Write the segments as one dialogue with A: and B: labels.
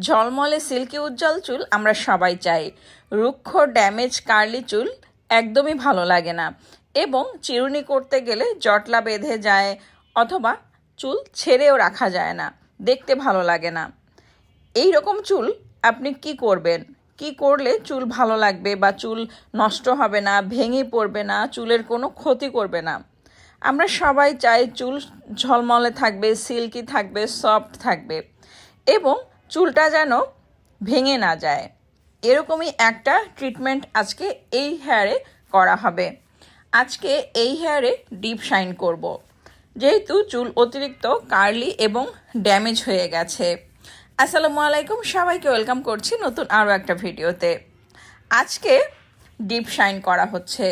A: ঝলমলে সিল্কি উজ্জ্বল চুল আমরা সবাই চাই। রুক্ষ, ড্যামেজ, কার্লি চুল একদমই ভালো লাগে না। এবং চিরুনি করতে গেলে জটলা বেঁধে যায় অথবা চুল ছেড়েও রাখা যায় না। দেখতে ভালো লাগে না। এই রকম চুল আপনি কি করবেন? কি করলে চুল ভালো লাগবে বা চুল নষ্ট হবে না, ভেঙে পড়বে না, চুলের কোনো ক্ষতি করবে না? আমরা সবাই চাই চুল ঝলমলে থাকবে, সিল্কি থাকবে, সফট থাকবে। এবং চুলটা যেন ভেঙে না যায়। এরকমই একটা ট্রিটমেন্ট আজকে এই হেয়ারে করা হবে। আজকে এই হেয়ারে ডিপ শাইন করব। যেহেতু চুল অতিরিক্ত কার্লি এবং ড্যামেজ হয়ে গেছে। আসসালামু আলাইকুম, সবাইকে ওয়েলকাম করছি নতুন আরও একটা ভিডিওতে। আজকে ডিপ শাইন করা হচ্ছে।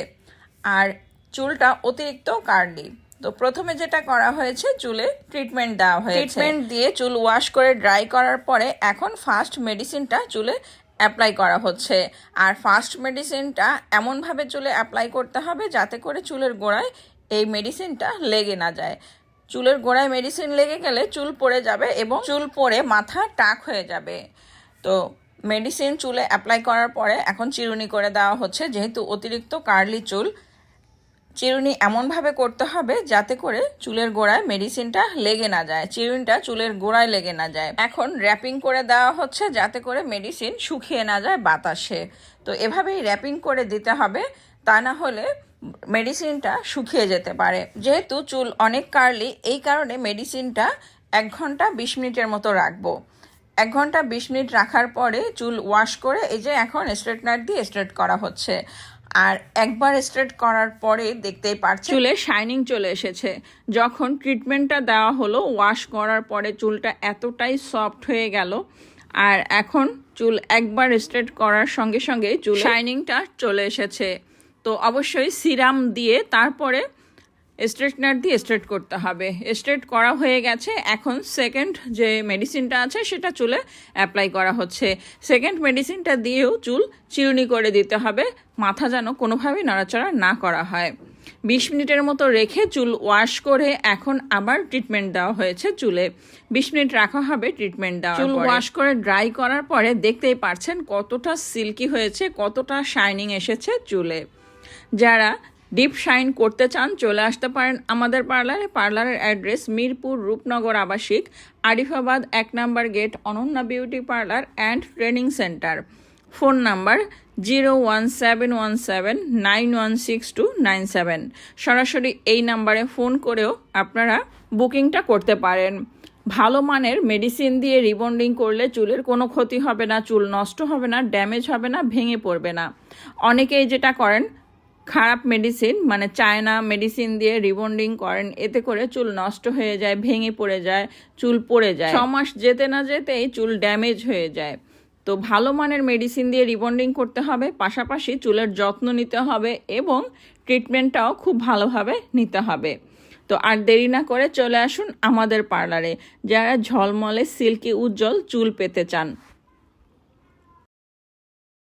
A: আর চুলটা অতিরিক্ত কার্লি তো প্রথমে যেটা করা হয়েছে, চুলে ট্রিটমেন্ট দেওয়া হয়েছে। ট্রিটমেন্ট দিয়ে চুল ওয়াশ করে ড্রাই করার পরে এখন ফার্স্ট মেডিসিনটা চুলে অ্যাপ্লাই করা হচ্ছে। আর ফার্স্ট মেডিসিনটা এমনভাবে চুলে অ্যাপ্লাই করতে হবে যাতে করে চুলের গোড়ায় এই মেডিসিনটা লেগে না যায়। চুলের গোড়ায় মেডিসিন লেগে গেলে চুল পড়ে যাবে এবং চুল পড়ে মাথা টাক হয়ে যাবে। তো মেডিসিন চুলে অ্যাপ্লাই করার পরে এখন চিরুনি করে দেওয়া হচ্ছে, যেহেতু অতিরিক্ত কার্লি চুল চিরুনি এমনভাবে করতে হবে যাতে করে চুলের গোড়ায় মেডিসিনটা লেগে না যায়, চিরুনিটা চুলের গোড়ায় লেগে না যায়। এখন র্যাপিং করে দেওয়া হচ্ছে যাতে করে মেডিসিন শুকিয়ে না যায় বাতাসে। তো এভাবেই র্যাপিং করে দিতে হবে, তা না হলে মেডিসিনটা শুকিয়ে যেতে পারে। যেহেতু চুল অনেক কার্লি এই কারণে মেডিসিনটা এক ঘণ্টা বিশ মিনিটের মতো রাখব। এক ঘণ্টা বিশ মিনিট রাখার পরে চুল ওয়াশ করে এই যে এখন স্ট্রেটনার দিয়ে স্ট্রেট করা হচ্ছে। আর একবার স্ট্রেট করার পরে দেখতেই পারছি চুলে শাইনিং চলে এসেছে। যখন ট্রিটমেন্টটা দেওয়া হলো ওয়াশ করার পরে চুলটা এতটাই সফট হয়ে গেল। আর এখন চুল একবার স্ট্রেট করার সঙ্গে সঙ্গে চুল শাইনিংটা চলে এসেছে। তো অবশ্যই সিরাম দিয়ে তারপরে স্ট্রেটনার দিয়ে স্ট্রেট করতে হবে। স্ট্রেট করা হয়ে গেছে। এখন সেকেন্ড যে মেডিসিনটা আছে সেটা চুলে অ্যাপ্লাই করা হচ্ছে। সেকেন্ড মেডিসিনটা দিয়েও চুল চিরুনি করে দিতে হবে। মাথা যেন কোনোভাবেই নড়াচড়া না করা হয়। বিশ মিনিটের মতো রেখে চুল ওয়াশ করে এখন আবার ট্রিটমেন্ট দেওয়া হয়েছে চুলে। বিশ মিনিট রাখা হবে ট্রিটমেন্ট দেওয়া চুল ওয়াশ করে ড্রাই করার পরে দেখতেই পারছেন কতটা সিল্কি হয়েছে কতটা শাইনিং এসেছে চুলে। যারা ডিপ শাইন করতে চান, চলে আসতে পারেন আমাদের পার্লারে। পার্লারের অ্যাড্রেস মিরপুর রূপনগর আবাসিক, আরিফাবাদ এক number gate, Ananya beauty parlour and training centre. Phone number zero one seven one seven, nine one six two nine seven. সরাসরি এই নাম্বারে ফোন করেও আপনারা বুকিংটা করতে পারেন। ভালো মানের মেডিসিন দিয়ে রিবন্ডিং করলে চুলের কোনো ক্ষতি হবে না, চুল নষ্ট হবে না, ড্যামেজ হবে না, ভেঙে পড়বে না। অনেকেই যেটা করেন খারাপ মেডিসিন মানে চায়না মেডিসিন দিয়ে রিবন্ডিং করেন, এতে করে চুল নষ্ট হয়ে যায়, ভেঙে পড়ে যায়, চুল পড়ে যায়। ছ মাস যেতে না যেতেই চুল ড্যামেজ হয়ে যায়। তো ভালো মানের মেডিসিন দিয়ে রিবন্ডিং করতে হবে, পাশাপাশি চুলের যত্ন নিতে হবে এবং ট্রিটমেন্টটাও খুব ভালোভাবে নিতে হবে। তো আর দেরি না করে চলে আসুন আমাদের পার্লারে যারা ঝলমলে সিল্কি উজ্জ্বল চুল পেতে চান।